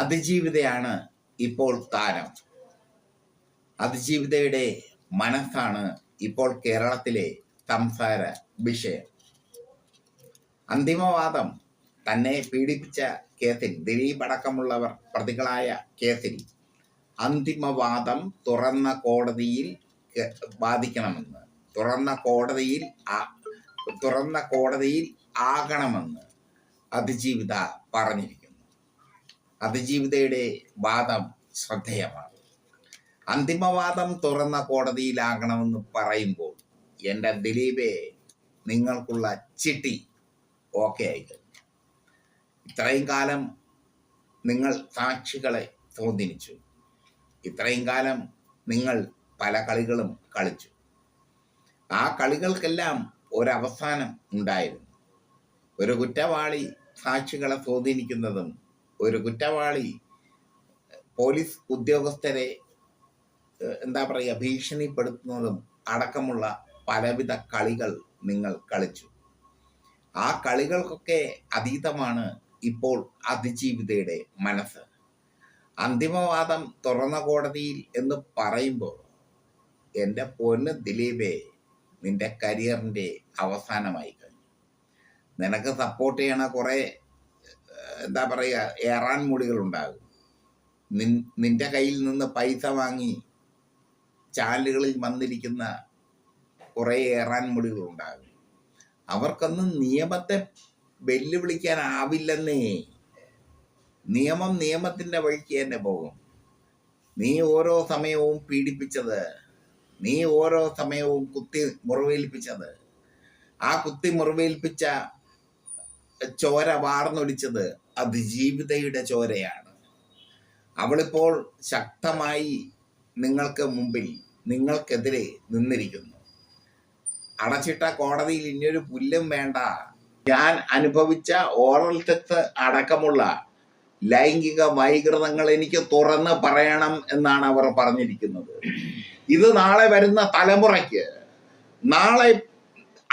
അതിജീവിതയാണ് ഇപ്പോൾ താരം. അതിജീവിതയുടെ മനസ്സാണ് ഇപ്പോൾ കേരളത്തിലെ സംസാര വിഷയം. അന്തിമവാദം തന്നെ പീഡിപ്പിച്ച കേസിൽ ദിലീപ് അടക്കമുള്ളവർ പ്രതികളായ കേസിൽ അന്തിമവാദം തുറന്ന കോടതിയിൽ ബാധിക്കണമെന്ന് തുറന്ന കോടതിയിൽ തുറന്ന കോടതിയിൽ ആകണമെന്ന് അതിജീവിത പറഞ്ഞിരിക്കുന്നു. അതിജീവിതയുടെ വാദം ശ്രദ്ധേയമാണ്. അന്തിമവാദം തുറന്ന കോടതിയിലാകണമെന്ന് പറയുമ്പോൾ എന്റെ ദിലീപെ നിങ്ങൾക്കുള്ള ചിട്ടി ഓക്കെ ആയിക്കഴിഞ്ഞു ഇത്രയും കാലം നിങ്ങൾ സാക്ഷികളെ സ്വാധീനിച്ചു. ഇത്രയും കാലം നിങ്ങൾ പല കളികളും കളിച്ചു. ആ കളികൾക്കെല്ലാം ഒരവസാനം ഉണ്ടായിരുന്നു. ഒരു കുറ്റവാളി സാക്ഷികളെ സ്വാധീനിക്കുന്നതും ഒരു കുറ്റവാളി പോലീസ് ഉദ്യോഗസ്ഥരെ എന്താ പറയുക ഭീഷണിപ്പെടുത്തുന്നതും അടക്കമുള്ള പലവിധ കളികൾ നിങ്ങൾ കളിച്ചു. ആ കളികൾക്കൊക്കെ അതീതമാണ് ഇപ്പോൾ അതിജീവിതയുടെ മനസ്സ്. അന്തിമവാദം തുറന്ന കോടതിയിൽ എന്ന് പറയുമ്പോൾ എന്റെ പൊന്ന് ദിലീപേ നിന്റെ കരിയറിന്റെ അവസാനമായി കഴിഞ്ഞു. നിനക്ക് സപ്പോർട്ട് ചെയ്യണ കുറേ എന്താ പറയുക ഏറാൻ മുടികൾ ഉണ്ടാകും നിൻ നിന്റെ കയ്യിൽ നിന്ന് പൈസ വാങ്ങി ചാനലുകളിൽ വന്നിരിക്കുന്ന കുറേ ഏറാൻ മുടികൾ ഉണ്ടാകും അവർക്കൊന്നും നിയമത്തെ വെല്ലുവിളിക്കാനാവില്ലെന്നേ നിയമം നിയമത്തിന്റെ വഴിക്ക് തന്നെ പോകും. നീ ഓരോ സമയവും പീഡിപ്പിച്ചത് നീ ഓരോ സമയവും കുത്തി മുറിവേൽപ്പിച്ചത് ആ കുത്തി മുറിവേൽപ്പിച്ച ചോര വാർന്നൊലിച്ചത് അതിജീവിതയുടെ ചോരയാണ്. അവളിപ്പോൾ ശക്തമായി നിങ്ങൾക്ക് മുമ്പിൽ നിങ്ങൾക്കെതിരെ നിന്നിരിക്കുന്നു. അടച്ചിട്ട കോടതിയിൽ ഇനിയൊരു പുല്ലും വേണ്ട. ഞാൻ അനുഭവിച്ച ഓറൽ തെത്ത് അടക്കമുള്ള ലൈംഗിക വൈകൃതങ്ങൾ എനിക്ക് തുറന്ന് പറയണം എന്നാണ് അവർ പറഞ്ഞിരിക്കുന്നത്. ഇത് നാളെ വരുന്ന തലമുറയ്ക്ക് നാളെ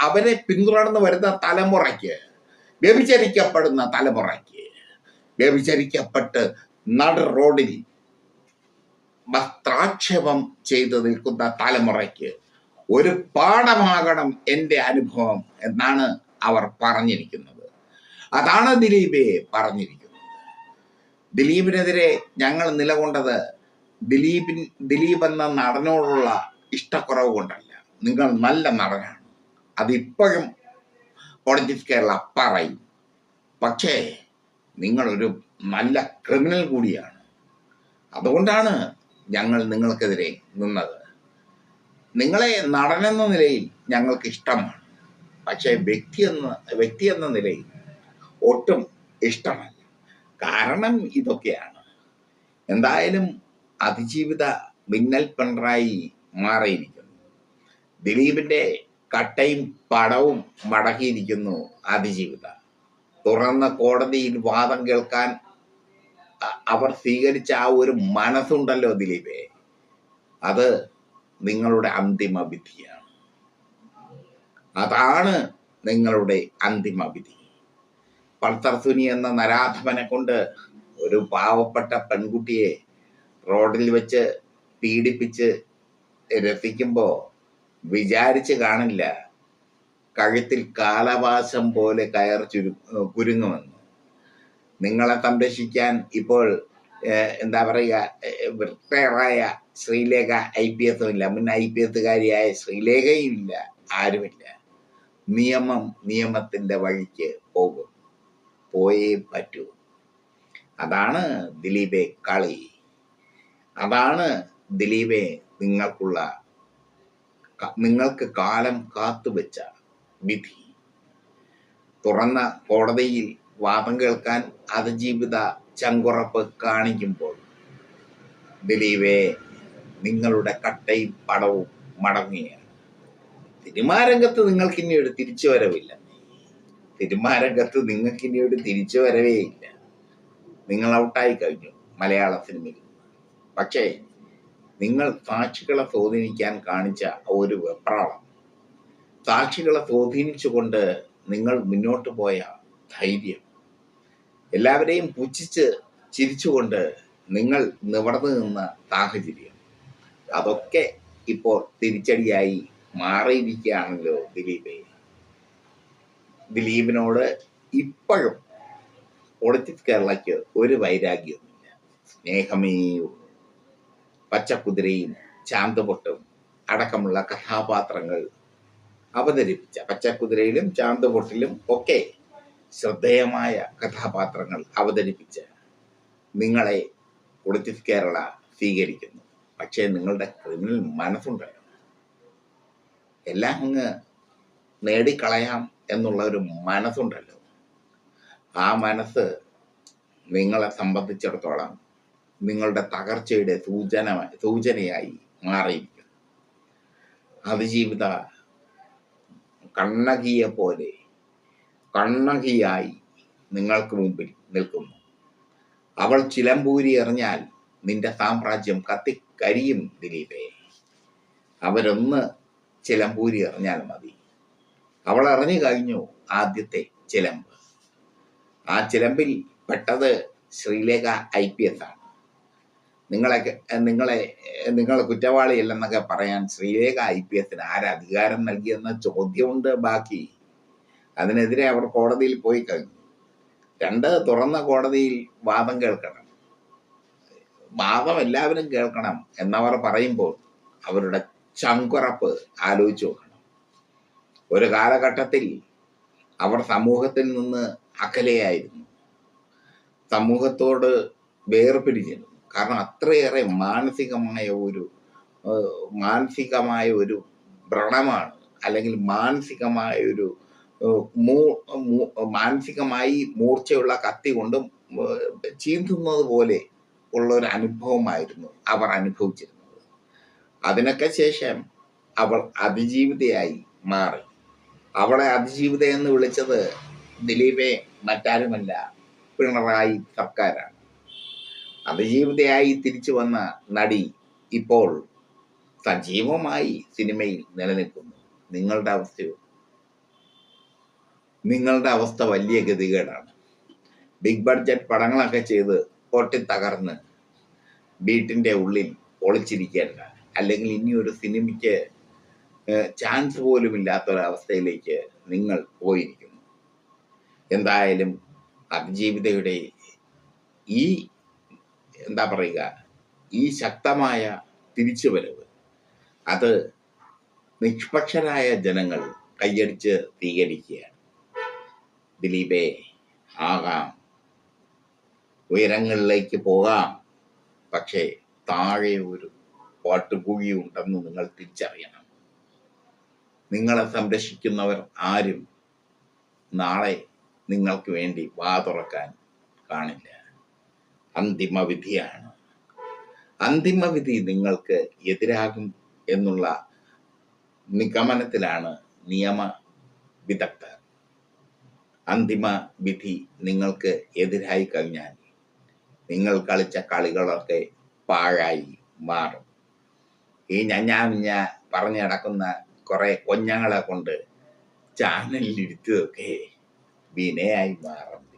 അവരെ പിന്തുടർന്ന് വരുന്ന തലമുറയ്ക്ക് വ്യഭിചരിക്കപ്പെടുന്ന തലമുറയ്ക്ക് വ്യഭിചരിക്കപ്പെട്ട് നട റോഡിൽ വസ്ത്രാക്ഷേപം ചെയ്തു നിൽക്കുന്ന തലമുറയ്ക്ക് ഒരു പാഠമാകണം എന്റെ അനുഭവം എന്നാണ് അവർ പറഞ്ഞിരിക്കുന്നത്. അതാണ് ദിലീപെ പറഞ്ഞിരിക്കുന്നത്. ദിലീപിനെതിരെ ഞങ്ങൾ നിലകൊണ്ടത് ദിലീപിൻ ദിലീപ് എന്ന നടനോടുള്ള ഇഷ്ടക്കുറവ് കൊണ്ടല്ല. നിങ്ങൾ നല്ല നടനാണ്. അതിപ്പോഴും പൊളിറ്റിക്സ് കേരള പറയും. പക്ഷേ നിങ്ങളൊരു നല്ല ക്രിമിനൽ കൂടിയാണ്. അതുകൊണ്ടാണ് ഞങ്ങൾ നിങ്ങൾക്കെതിരെ നിന്നത്. നിങ്ങളെ നടനെന്ന നിലയിൽ ഞങ്ങൾക്ക് ഇഷ്ടമാണ്. പക്ഷേ വ്യക്തി എന്ന വ്യക്തി എന്ന നിലയിൽ ഒട്ടും ഇഷ്ടമല്ല. കാരണം ഇതൊക്കെയാണ്. എന്തായാലും അതിജീവിത മിന്നൽ പിണറായി മാറിയിരിക്കുന്നു. ദിലീപിന്റെ കട്ടയും പടവും മടക്കിയിരിക്കുന്നു അതിജീവിത. തുറന്ന കോടതിയിൽ വാദം കേൾക്കാൻ അവർ സ്വീകരിച്ച ആ ഒരു മനസ്സുണ്ടല്ലോ ദിലീപേ. അത് നിങ്ങളുടെ അന്തിമ വിധിയാണ്. അതാണ് നിങ്ങളുടെ അന്തിമ വിധി. പൾത്തർസുനി എന്ന നരാധമനെ കൊണ്ട് ഒരു പാവപ്പെട്ട പെൺകുട്ടിയെ റോഡിൽ വെച്ച് പീഡിപ്പിച്ച് രസിക്കുമ്പോ വിചാരിച്ച് കാണില്ല. കഴുത്തിൽ കാലവാസം പോലെ കയർ ചുരു കുരുങ്ങുമെന്ന് നിങ്ങളെ സംരക്ഷിക്കാൻ ഇപ്പോൾ എന്താ പറയുക റിട്ടയറായ ശ്രീലേഖ ഐ പി എസും ഇല്ല. മുൻ ഐ പി എസുകാരിയായ ശ്രീലേഖയും ഇല്ല. ആരുമില്ല. നിയമം നിയമത്തിന്റെ വഴിക്ക് പോകും. പോയേ പറ്റൂ. അതാണ് ദിലീപെ കളി. അതാണ് ദിലീപെ നിങ്ങൾക്കുള്ള നിങ്ങൾക്ക് കാലം കാത്തുവെച്ച വിധി. തുറന്ന കോടതിയിൽ വാദം കേൾക്കാൻ അതിജീവിത ചങ്കുറപ്പ് കാണിക്കുമ്പോൾ ദിലീപേ നിങ്ങളുടെ കട്ടയും പടവും മടങ്ങുകയാണ്. സിനിമാരംഗത്ത് നിങ്ങൾക്ക് ഇനി വരവില്ല തിരിച്ചുവരവില്ല. സിനിമാരംഗത്ത് നിങ്ങൾക്ക് ഇനി തിരിച്ചു വരവേ ഇല്ല. നിങ്ങൾ ഔട്ടായി കഴിഞ്ഞു മലയാള സിനിമയിൽ. പക്ഷേ നിങ്ങൾ സാക്ഷികളെ സ്വാധീനിക്കാൻ കാണിച്ച ഒരു വെപ്രാളം സാക്ഷികളെ സ്വാധീനിച്ചുകൊണ്ട് നിങ്ങൾ മുന്നോട്ട് പോയ ധൈര്യം. എല്ലാവരെയും പുച്ഛിച്ച് ചിരിച്ചുകൊണ്ട് നിങ്ങൾ നിവർന്നു നിന്ന സാഹചര്യം. അതൊക്കെ ഇപ്പോൾ തിരിച്ചടിയായി മാറിയിരിക്കുകയാണല്ലോ ദിലീപേ. ദിലീപിനോട് ഇപ്പോഴും പൊളിറ്റിക്സ് കേരളയ്ക്ക് ഒരു വൈരാഗ്യമൊന്നുമില്ല സ്നേഹമേ പച്ചക്കുതിരയും ചാന്തപൊട്ടും അടക്കമുള്ള കഥാപാത്രങ്ങൾ അവതരിപ്പിച്ച പച്ചക്കുതിരയിലും ചാന്തപൊട്ടിലും ഒക്കെ ശ്രദ്ധേയമായ കഥാപാത്രങ്ങൾ അവതരിപ്പിച്ച് നിങ്ങളെ പൊളിറ്റിക്സ് കേരള സ്വീകരിക്കുന്നു. പക്ഷേ നിങ്ങളുടെ ക്രിമിനൽ മനസ്സുണ്ടല്ലോ എല്ലാം അങ്ങ് നേടിക്കളയാം എന്നുള്ള ഒരു മനസ്സുണ്ടല്ലോ ആ മനസ്സ് നിങ്ങളെ സംബന്ധിച്ചിടത്തോളം നിങ്ങളുടെ തകർച്ചയുടെ സൂചന സൂചനയായി മാറിയിരിക്കുന്നു. അതിജീവിത കണ്ണകിയെ പോലെ. കണ്ണകിയായി നിങ്ങൾക്ക് മുമ്പിൽ നിൽക്കുന്നു. അവൾ ചിലമ്പൂരി എറിഞ്ഞാൽ നിന്റെ സാമ്രാജ്യം കത്തിക്കരിയും ദിലീപേ. അവരൊന്ന് ചിലമ്പൂരി എറിഞ്ഞാൽ മതി. അവൾ എറിഞ്ഞു കഴിഞ്ഞു ആദ്യത്തെ ചിലമ്പ്. ആ ചിലമ്പിൽ പെട്ടത് ശ്രീലേഖ ഐ പി എസ് ആണ്. നിങ്ങളെ നിങ്ങളെ നിങ്ങൾ കുറ്റവാളിയല്ലെന്നൊക്കെ പറയാൻ ശ്രീലേഖ ഐ പി എസിന് ആരധികാരം നൽകിയെന്ന ചോദ്യമുണ്ട് ബാക്കി. അതിനെതിരെ അവർ കോടതിയിൽ പോയി കഴിഞ്ഞു. രണ്ട് തുറന്ന കോടതിയിൽ വാദം കേൾക്കണം. വാദം എല്ലാവരും കേൾക്കണം എന്നവർ പറയുമ്പോൾ അവരുടെ ചങ്കുറപ്പ് ആലോചിച്ച് നോക്കണം. ഒരു കാലഘട്ടത്തിൽ അവർ സമൂഹത്തിൽ നിന്ന് അകലെയായിരുന്നു. സമൂഹത്തോട് വേർപിരിഞ്ഞിരുന്നു. കാരണം അത്രയേറെ മാനസികമായ ഒരു മാനസികമായ ഒരു വ്രണമാണ്. അല്ലെങ്കിൽ മാനസികമായ ഒരു മാനസികമായി മൂർച്ചയുള്ള കത്തി കൊണ്ട് ചീന്തുന്നത് പോലെ ഉള്ള ഒരു അനുഭവമായിരുന്നു അവർ അനുഭവിച്ചിരുന്നത്. അതിനൊക്കെ ശേഷം അവൾ അതിജീവിതയായി മാറി. അവളെ അതിജീവിത എന്ന് വിളിച്ചത് ദിലീപെ മറ്റാരുമല്ല പിണറായി സർക്കാരാണ്. അതിജീവിതയായി തിരിച്ചു വന്ന നടി ഇപ്പോൾ സജീവമായി സിനിമയിൽ നിലനിൽക്കുന്നു. നിങ്ങളുടെ അവസ്ഥയോ നിങ്ങളുടെ അവസ്ഥ വലിയ ഗതികേടാണ്. ബിഗ് ബഡ്ജറ്റ് പടങ്ങളൊക്കെ ചെയ്ത് പൊട്ടിത്തകർന്ന് വീട്ടിന്റെ ഉള്ളിൽ ഒളിച്ചിരിക്കേണ്ട അല്ലെങ്കിൽ ഇനി ഒരു സിനിമയ്ക്ക് ചാൻസ് പോലും ഇല്ലാത്ത നിങ്ങൾ പോയിരിക്കുന്നു. എന്തായാലും അതിജീവിതയുടെ ഈ എന്താ പറയുക? ഈ ശക്തമായ തിരിച്ചുവരവ്. അത് നിഷ്പക്ഷരായ ജനങ്ങൾ കൈയടിച്ച് സ്വീകരിക്കുകയാണ്. ദിലീപേ ആകാം. ഉയരങ്ങളിലേക്ക് പോകാം. പക്ഷേ താഴെ ഒരു പാട്ടുകുഴി ഉണ്ടെന്ന് നിങ്ങൾ തിരിച്ചറിയണം. നിങ്ങളെ സംരക്ഷിക്കുന്നവർ ആരും നാളെ നിങ്ങൾക്ക് വേണ്ടി വാ തുറക്കാൻ കാണില്ല. അന്തിമ അന്തിമവിധി അന്തിമ വിധി നിങ്ങൾക്ക് എതിരാകും എന്നുള്ള നിഗമനത്തിലാണ് നിയമ വിദഗ്ധർ അന്തിമ വിധി നിങ്ങൾക്ക് എതിരായി കഴിഞ്ഞാൽ നിങ്ങൾ കളിച്ച കളികളൊക്കെ പാഴായി മാറും. ഈ ഞഞ്ഞാമിഞ്ഞ പറഞ്ഞു നടക്കുന്ന കുറെ കൊഞ്ഞങ്ങളെ കൊണ്ട് ചാനലിൽ ഇരുത്തതൊക്കെ വിനയായി മാറും.